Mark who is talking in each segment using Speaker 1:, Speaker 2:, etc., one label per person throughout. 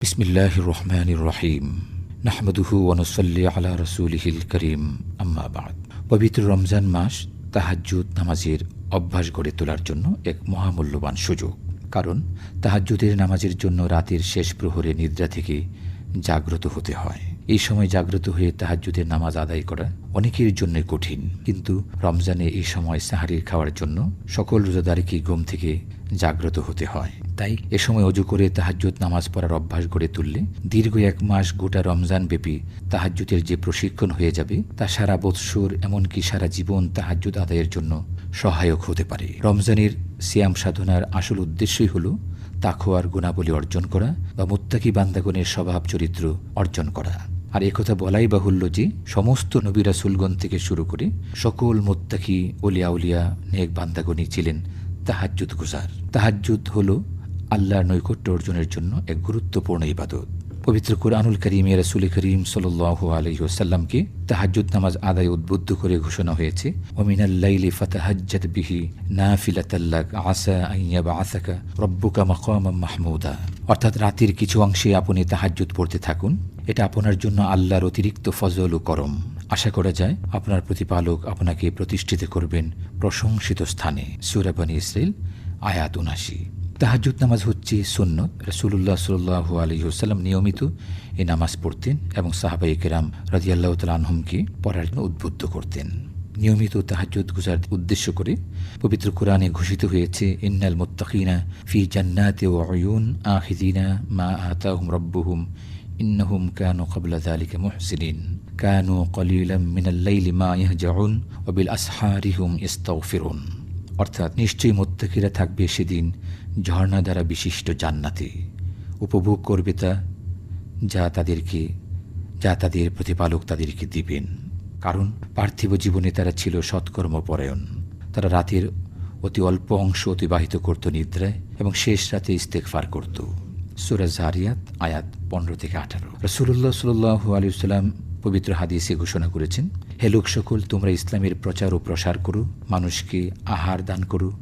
Speaker 1: বিসমিল্লাহ রহমান রহিম নাহমদুহু ওনসল্লি আলা রসুলহিল করিম। আম্মাবাদ পবিত্র রমজান মাস তাহাজ্জুদ নামাজের অভ্যাস গড়ে তোলার জন্য এক মহামূল্যবান সুযোগ। কারণ তাহাজ্জুদের নামাজের জন্য রাতের শেষ প্রহরে নিদ্রা থেকে জাগ্রত হতে হয়। এই সময় জাগ্রত হয়ে তাহাজ্জুদের নামাজ আদায় করা অনেকের জন্য কঠিন। কিন্তু রমজানে এই সময় সাহারির খাওয়ার জন্য সকল রোজাদারকে ঘুম থেকে জাগ্রত হতে হয়? তাই এ সময় অজু করে তাহাজ্জুদ নামাজ পড়ার অভ্যাস গড়ে তুললে দীর্ঘ এক মাস গোটা রমজান ব্যাপী তাহাজ্জুদের যে প্রশিক্ষণ হয়ে যাবে, তা সারা বৎসর এমনকি সারা জীবন তাহাজ্জুদ আদায়ের জন্য সহায়ক হতে পারে। রমজানের সিয়াম সাধনার আসল উদ্দেশ্যই হল তাখোয়ার গুণাবলী অর্জন করা বা মুত্তাকি বান্দাগণের স্বভাব চরিত্র অর্জন করা। আর একথা বলাই বাহুল্য যে সমস্ত নবীরা সুলগন থেকে শুরু করে সকল মোত্তাকি ওলিয়া উলিয়া, নেক বান্দাগণই ছিলেন তাহাজ্জুদ গুজার। তাহাজ্জুদ হল আল্লাহর নৈকট্য অর্জনের জন্য এক গুরুত্বপূর্ণ ইবাদত। পবিত্র কুরআনুল করিমে রসুল করিম সাল আলহিহাসাল্লামকে তাহাজ্জুদ নামাজ আদায় উদ্বুদ্ধ করে ঘোষণা হয়েছে ওমিনাল্লাইলি ফাতাহাজ্জাত বিহি নাফিলাতাল্লাক আসা আইয়াবা আসাকা রব্বুকা মাকাম মাহমুদা। অর্থাৎ রাতের কিছু অংশে আপনি তাহাজ্জুদ পড়তে থাকুন, এটা আপনার জন্য আল্লাহর অতিরিক্ত ফজল ও করম। আশা করা যায় আপনার প্রতিপালক আপনাকে প্রতিষ্ঠিত করবেন প্রশংসিত স্থানে। সুরাবানী ইসরাইল আয়াত উনাশি তাহাজুদ নামাজ হচ্ছে সুন্নত। রসুল্লাহ সাল্লাহ আলহিহসাল্লাম নিয়মিত এই নামাজ পড়তেন এবং সাহাবাই কেরাম রাজিয়াল্লাহ আনহমকে পড়ার জন্য উদ্বুদ্ধ করতেন। নিয়মিত তাহাজুদ গুজার উদ্দেশ্য করে পবিত্র কোরআনে ঘোষিত হয়েছে, ইন্নাল মুত্তাকিনা ফি জান্নাতে ও অয়ুন আখিদিনা মা আতাহুম রব্বুহুম ইন্নাহুম কানু কবলা যালিকা মুহসিনিন। কানু কলিলাম মিনাল লাইলি মা ইয়াহজাউন ওয়া বিল আসহারিহুম ইস্তাগফিরুন। অর্থাৎ নিশ্চয়ই মোত্তাকিরা থাকবে সেদিন ঝর্ণা দ্বারা বিশিষ্ট জান্নাতে। উপভোগ করবে তা যা তাদেরকে, যা তাদের প্রতিপালক তাদেরকে দিবেন। কারণ পার্থিব জীবনে তারা ছিল সৎকর্মপরায়ণ। তারা রাতের অতি অল্প অংশ অতিবাহিত করত নিদ্রায় এবং শেষ রাতে ইস্তেকফার করত। সুরাজ জারিয়াত, আয়াত পনেরো থেকে আঠারো। রসুল্লাহ সাল্লু আলিয়াল্লাম পবিত্র হাদিসে ঘোষণা করেছেন হে লোক সকল, তোমরা ইসলামের প্রচার ও প্রসার করো, মানুষকে আহার দান করো,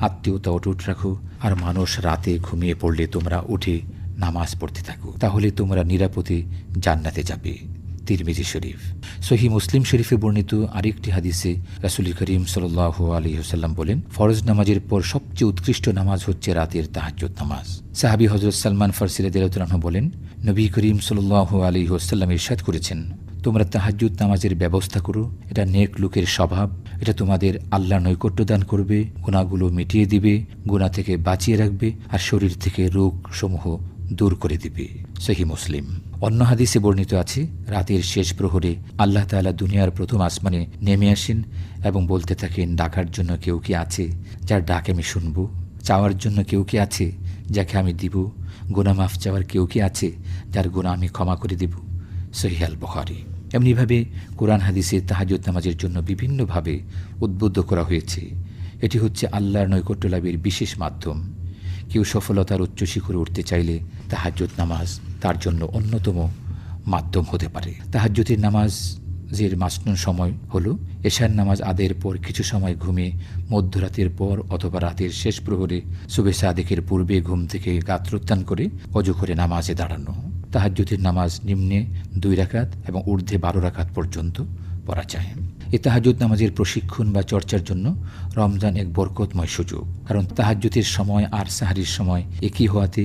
Speaker 1: আত্মীয়তা অটুট রাখো, আর মানুষ রাতে ঘুমিয়ে পড়লে তোমরা উঠে নামাজ পড়তে থাকো। তাহলে তোমরা নিরাপদে জান্নাতে যাবে। তিরমিজি শরীফ। সহি মুসলিম শরীফে বর্ণিত আরেকটি হাদিসে রাসুল করিম সাল আলী হোসাল্লাম বলেন, ফরজ নামাজের পর সবচেয়ে উৎকৃষ্ট নামাজ হচ্ছে রাতের তাহাজ্জত নামাজ। সাহাবি হজরত সালমান ফার্সিরা দেলাহ বলেন, নবী করিম সাল আলী হাসাল্লাম ইরশাদ করেছেন তোমরা তাহাজুদ নামাজের ব্যবস্থা করো। এটা নেক লোকের স্বভাব। এটা তোমাদের আল্লাহ নৈকট্য দান করবে গুণাগুলো মিটিয়ে দিবে গুণা থেকে বাঁচিয়ে রাখবে আর শরীর থেকে রোগ সমূহ দূর করে দিবে। সহি মুসলিম। অন্য হাদিসে বর্ণিত আছে, রাতের শেষ প্রহরে আল্লাহ তালা দুনিয়ার প্রথম আসমানে নেমে আসেন এবং বলতে থাকেন, ডাকার জন্য কেউ কি আছে যার ডাক আমি শুনব? চাওয়ার জন্য কেউ কি আছে যাকে আমি দিব? গুণা মাফ চাওয়ার কেউ কি আছে যার গুণা আমি ক্ষমা করে দিব? সহিয়াল বহারি এমনিভাবে কোরআন হাদিসে তাহাজুদ নামাজের জন্য বিভিন্নভাবে উদ্বুদ্ধ করা হয়েছে। এটি হচ্ছে আল্লাহর নৈকট্য লাভের বিশেষ মাধ্যম। কেউ সফলতার উচ্চ শিখরে উঠতে চাইলে তাহাজুদ নামাজ তার জন্য অন্যতম মাধ্যম হতে পারে। তাহাজ্যতের নামাজ যে মাসনুন সময় হলো এশার নামাজ আদের পর কিছু সময় ঘুমে, মধ্যরাতের পর অথবা রাতের শেষ প্রহরে শুভে সাদেকের পূর্বে ঘুম থেকে গাত্রোত্থান করে অজু করে নামাজে দাঁড়ানো। তাহাজ্যুতের নামাজ নিম্নে দুই রাখাত এবং ঊর্ধ্বে বারো রাকাত পর্যন্ত পড়া যায়। এ তাহাজুদ নামাজের প্রশিক্ষণ বা চর্চার জন্য রমজান এক বরকতময় সুযোগ, কারণ তাহাজ্যুতির সময় আর সাহারির সময় একই হওয়াতে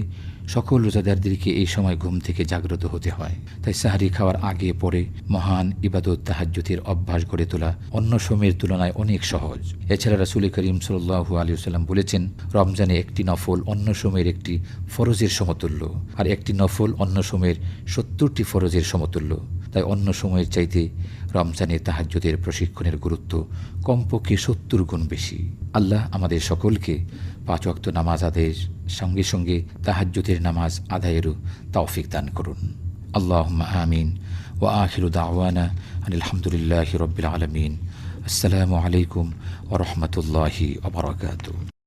Speaker 1: সকল রোজাদারদেরকে এই সময় ঘুম থেকে জাগ্রত হতে হয়। তাই সাহারি খাওয়ার আগে পরে মহান ইবাদত তাহাজ্যতির অভ্যাস গড়ে তোলা অন্য সময়ের তুলনায় অনেক সহজ। এছাড়া রাসুল করিম সাল্লু আলিয়াল্লাম বলেছেন, রমজানে একটি নফল অন্য সময়ের একটি ফরজের সমতুল্য, আর একটি নফল অন্য সময়ের সত্তরটি ফরজের সমতুল্য। তাই অন্য সময়ের চাইতে রমজানে তাহাজ্যদের প্রশিক্ষণের গুরুত্ব কমপক্ষে সত্তর গুণ বেশি। আল্লাহ আমাদের সকলকে পাঁচ অক্ত নামাজ আদায়ের সঙ্গে সঙ্গে তাহাজ্যদের নামাজ আদায়েরও তৌফিক দান করুন। আল্লাহ আমিন। ও আখির দাওয়ানা আলহামদুলিল্লাহ রবিল আলমিন। আসসালামু আলাইকুম ওরহমতুল্লাহি ওবরাকাতু